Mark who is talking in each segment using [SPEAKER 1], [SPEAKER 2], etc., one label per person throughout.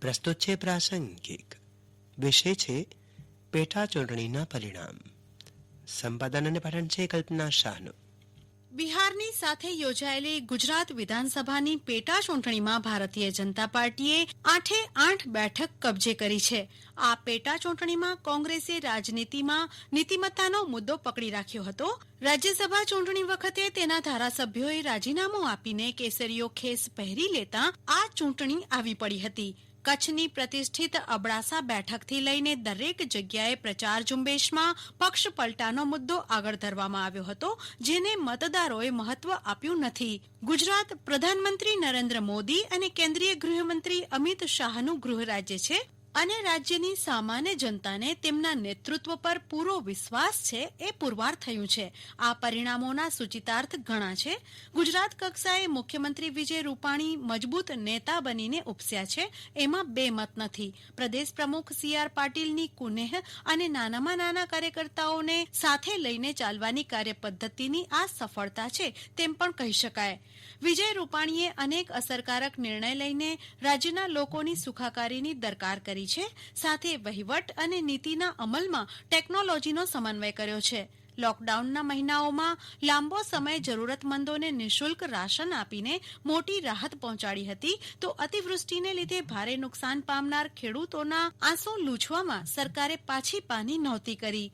[SPEAKER 1] પ્રસ્તુત છે પ્રાસંગિક. વિષય છે પેટા ચૂંટણીના પરિણામ. સંપાદન અને પઠન છે કલ્પના શાહનું.
[SPEAKER 2] બિહારની સાથે યોજાયેલી ગુજરાત વિધાનસભાની પેટા ચૂંટણીમાં ભારતીય જનતા પાર્ટીએ આઠે આઠ બેઠક કબજે કરી છે. આ પેટા ચૂંટણીમાં કોંગ્રેસે રાજનીતિમાં નીતિમત્તાનો મુદ્દો પકડી રાખ્યો હતો. રાજ્યસભા ચૂંટણી વખતે તેના ધારાસભ્યોએ રાજીનામું આપીને કેસરીયો ખેસ પહેરી લેતા આ ચૂંટણી આવી પડી હતી. કચ્છની પ્રતિષ્ઠિત અબડાસા બેઠકથી લઈને દરેક જગ્યાએ પ્રચાર ઝુંબેશમાં પક્ષ પલટાનો મુદ્દો આગળ ધરવામાં આવ્યો હતો, જેને મતદારોએ મહત્વ આપ્યું નથી. ગુજરાત પ્રધાનમંત્રી નરેન્દ્ર મોદી અને કેન્દ્રીય ગૃહમંત્રી અમિત શાહનું ગૃહ રાજ્ય છે. અને રાજ્યની સામાન્ય જનતાને તેમના નેતૃત્વ પર પૂરો વિશ્વાસ છે એ પુરવાર થયું છે. આ પરિણામોના સૂચિતાર્થ ઘણા છે. ગુજરાત કક્ષાએ મુખ્યમંત્રી વિજય રૂપાણી મજબૂત નેતા બનીને ઉપસ્યા છે. એમાં બે મત નથી. પ્રદેશ પ્રમુખ સી આર પાટીલની કુનેહ અને નાનામાં નાના કાર્યકર્તાઓને સાથે લઈને ચાલવાની કાર્યપદ્ધતિની આ સફળતા છે તેમ પણ કહી શકાય. વિજય રૂપાણીએ અનેક અસરકારક નિર્ણય લઈને રાજ્યના લોકોની સુખાકારીની દરકાર કરી છે. સાથે વહીવટ અને નીતિના અમલમાં ટેકનોલોજીનો સમન્વય કર્યો છે. લોકડાઉનના મહિનાઓમાં લાંબો સમય જરૂરતમંદોને નિઃશુલ્ક રાશન આપીને મોટી રાહત પહોંચાડી હતી, તો અતિવૃષ્ટિને લીધે ભારે નુકસાન પામનાર ખેડૂતોના આંસુ લૂછવામાં સરકારે પાછી પાની નહોતી કરી.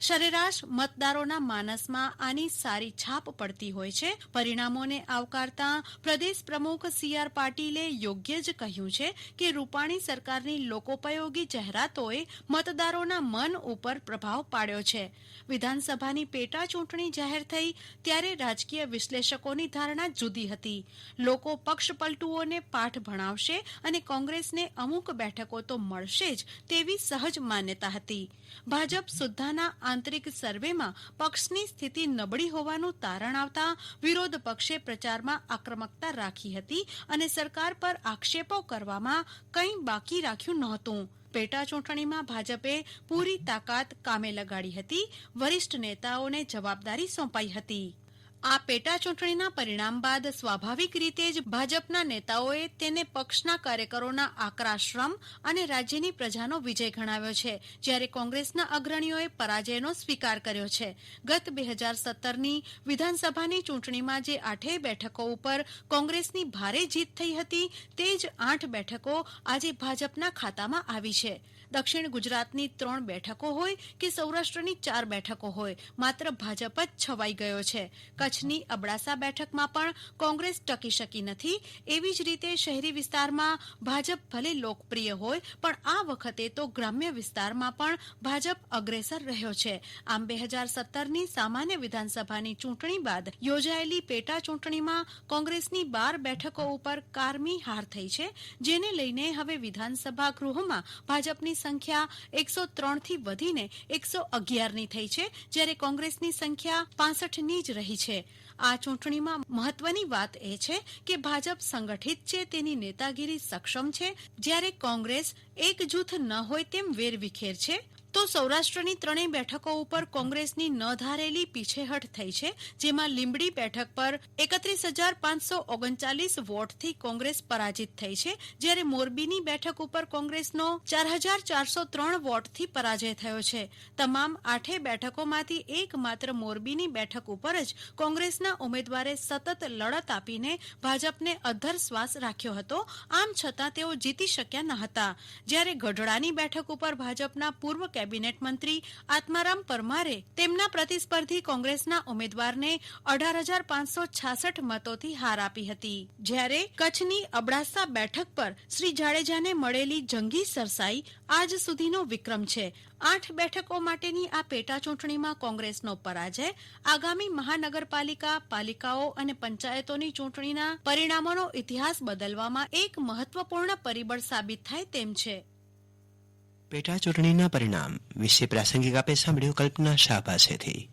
[SPEAKER 2] સરેરાશ મતદારોના માનસમાં આની સારી છાપ પડતી હોય છે. પરિણામોને આવકારતા પ્રદેશ પ્રમુખ સી આર પાટીલે યોગ્ય જ કહ્યું છે કે રૂપાણી સરકારની લોકોપયોગી જાહેરાતોએ મતદારોના મન ઉપર પ્રભાવ પાડ્યો છે. વિધાનસભાની પેટા ચૂંટણી જાહેર થઈ ત્યારે રાજકીય વિશ્લેષકોની ધારણા જુદી હતી. લોકો પક્ષ પલટુઓને પાઠ ભણાવશે અને કોંગ્રેસને અમુક બેઠકો તો મળશે જ તેવી સહજ માન્યતા હતી. ભાજપ સુદ્ધાના આંતરિક સર્વેમાં પક્ષની સ્થિતિ નબળી હોવાનું તારણ આવતા વિરોધ પક્ષે પ્રચારમાં આક્રમકતા રાખી હતી અને સરકાર પર આક્ષેપો કરવામાં કંઈ બાકી રાખ્યું નહોતું. પેટા ચૂંટણીમાં ભાજપે પૂરી તાકાત કામે લગાડી હતી. વરિષ્ઠ નેતાઓને જવાબદારી સોંપાઈ હતી. આ પેટા ચૂંટણીના પરિણામ બાદ સ્વાભાવિક રીતે જ ભાજપના નેતાઓએ તેને પક્ષના કાર્યકરોના આકરા શ્રમ અને રાજ્યની પ્રજાનો વિજય ગણાવ્યો છે, જ્યારે કોંગ્રેસના અગ્રણીઓએ પરાજયનો સ્વીકાર કર્યો છે. ગત બે હજાર સત્તરની વિધાનસભાની ચૂંટણીમાં જે આઠેય બેઠકો ઉપર કોંગ્રેસની ભારે જીત થઈ હતી, તે જ આઠ બેઠકો આજે ભાજપના ખાતામાં આવી છે. દક્ષિણ ગુજરાતની ત્રણ બેઠકો હોય કે સૌરાષ્ટ્રની ચાર બેઠકો હોય, માત્ર ભાજપ જ છવાઈ ગયો છે. કચ્છની અબડાસા બેઠકમાં પણ કોંગ્રેસ ટકી શકી નથી. એવી જ રીતે શહેરી વિસ્તારમાં ભાજપ ભલે લોકપ્રિય હોય, પણ આ વખતે તો ગ્રામ્ય વિસ્તારમાં પણ ભાજપ અગ્રેસર રહ્યો છે. આમ બે હજાર સત્તરની સામાન્ય વિધાનસભાની ચૂંટણી બાદ યોજાયેલી પેટા ચૂંટણીમાં કોંગ્રેસની બાર બેઠકો ઉપર કારમી હાર થઈ છે, જેને લઈને હવે વિધાનસભા ગૃહમાં ભાજપની સંખ્યા એકસો ત્રણથી વધીને એકસો અગિયારની થઈ છે, જ્યારે કોંગ્રેસની સંખ્યા પાસઠની જ રહી છે. આ ચૂંટણીમાં મહત્વની વાત એ છે કે ભાજપ સંગઠિત છે, તેની નેતાગીરી સક્ષમ છે. જ્યારે કોંગ્રેસ એક જૂથ ન હોય તેમ વેરવિખેર છે તો સૌરાષ્ટ્રની ત્રણેય બેઠકો ઉપર કોંગ્રેસની ન ધારેલી પીછેહટ થઈ છે, જેમાં લીંબડી બેઠક પર એકત્રીસ હજાર પાંચસો ઓગણચાલીસ વોટથી કોંગ્રેસ પરાજિત થઈ છે, જ્યારે મોરબીની બેઠક ઉપર કોંગ્રેસનો ચાર હજાર ચારસો ત્રણ વોટથી પરાજય થયો છે. તમામ આઠે બેઠકોમાંથી એકમાત્ર મોરબીની બેઠક ઉપર જ કોંગ્રેસના ઉમેદવારે સતત લડત આપીને ભાજપને અધ્ધર શ્વાસ રાખ્યો હતો, આમ છતાં તેઓ જીતી શક્યા ન હતા. જ્યારે ગઢડાની બેઠક ઉપર ભાજપના પૂર્વ કેબિનેટ મંત્રી આત્મારામ પરમારે તેમના પ્રતિસ્પર્ધી કોંગ્રેસના ઉમેદવારને અઢાર હજાર પાંચસો છાસઠ મતોથી હાર આપી હતી. જ્યારે કચ્છની અબડાસા બેઠક પર શ્રી જાડેજાને મળેલી જંગી સરસાઈ આજ સુધીનો વિક્રમ છે. આઠ બેઠકો માટેની આ પેટા ચૂંટણીમાં કોંગ્રેસનો પરાજય, આગામી મહાનગરપાલિકા, પાલિકાઓ અને પંચાયતોની ચૂંટણીના પરિણામોનો ઇતિહાસ બદલવામાં એક મહત્વપૂર્ણ પરિબળ સાબિત થાય તેમ છે.
[SPEAKER 1] પેટા ચૂંટણીના પરિણામ વિશે પ્રાસંગિક આપે સાંભળ્યું કલ્પના શાહ પાસેથી.